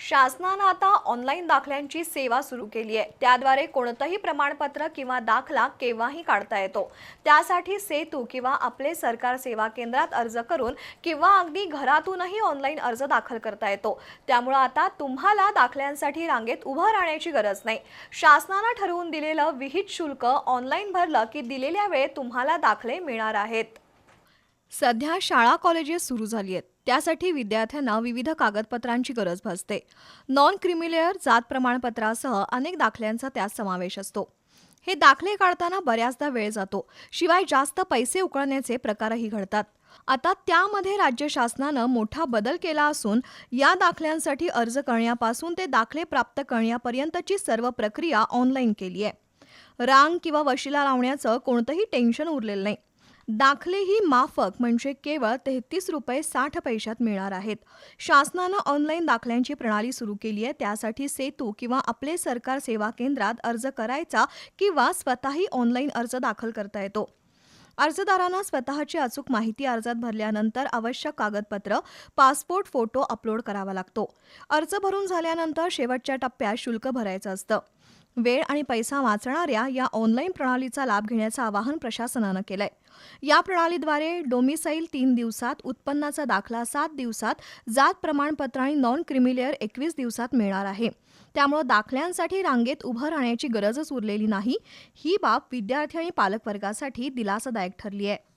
शासनानं आता ऑनलाईन दाखल्यांची सेवा सुरू केली आहे. त्याद्वारे कोणतंही प्रमाणपत्र किंवा दाखला केव्हाही काढता येतो. त्यासाठी सेतू किंवा आपले सरकार सेवा केंद्रात अर्ज करून किंवा अगदी घरातूनही ऑनलाईन अर्ज दाखल करता येतो. त्यामुळं आता तुम्हाला दाखल्यांसाठी रांगेत उभं राहण्याची गरज नाही. शासनानं ठरवून दिलेलं विहित शुल्क ऑनलाईन भरलं की दिलेल्या वेळेत तुम्हाला दाखले मिळणार आहेत. सध्या शाळा कॉलेजेस सुरू झाली आहेत. त्यासाठी विद्यार्थ्यांना विविध कागदपत्रांची गरज भासते. नॉन क्रिमिलेअर जात प्रमाणपत्रासह अनेक दाखल्यांचा त्यात समावेश असतो. हे दाखले काढताना बऱ्याचदा वेळ जातो. शिवाय जास्त पैसे उकळण्याचे प्रकारही घडतात. आता त्यामध्ये राज्य शासनानं मोठा बदल केला असून या दाखल्यांसाठी अर्ज करण्यापासून ते दाखले प्राप्त करण्यापर्यंतची सर्व प्रक्रिया ऑनलाईन केली आहे रांग किंवा वशिला लावण्याचं कोणतंही टेन्शन उरलेलं नाही. दाखले ही माफक म्हणजे केवळ तेहतीस रुपये साठ पैशात मिळणार आहेत. शासनानं ऑनलाईन दाखल्यांची प्रणाली सुरू केली आहे. त्यासाठी सेतू किंवा आपले सरकार सेवा केंद्रात अर्ज करायचा किंवा स्वतःही ऑनलाईन अर्ज दाखल करता येतो. अर्जदारांना स्वतःची अचूक माहिती अर्जात भरल्यानंतर आवश्यक कागदपत्र पासपोर्ट फोटो अपलोड करावा लागतो. अर्ज भरून झाल्यानंतर शेवटच्या टप्प्यात शुल्क भरायचं असतं. वेळ आणि पैसा वाचणाऱ्या या ऑनलाईन प्रणालीचा लाभ घेण्याचं आवाहन प्रशासनानं केलंय. या प्रणालीद्वारे डोमिसाईल तीन दिवसात उत्पन्नाचा दाखला सात दिवसात जात प्रमाणपत्र आणि नॉन क्रिमिलेअर एकवीस दिवसात मिळणार आहे. त्यामुळं दाखल्यांसाठी रांगेत उभं राहण्याची गरजच उरलेली नाही. ही बाब विद्यार्थी आणि पालकवर्गासाठी दिलासादायक ठरली आहे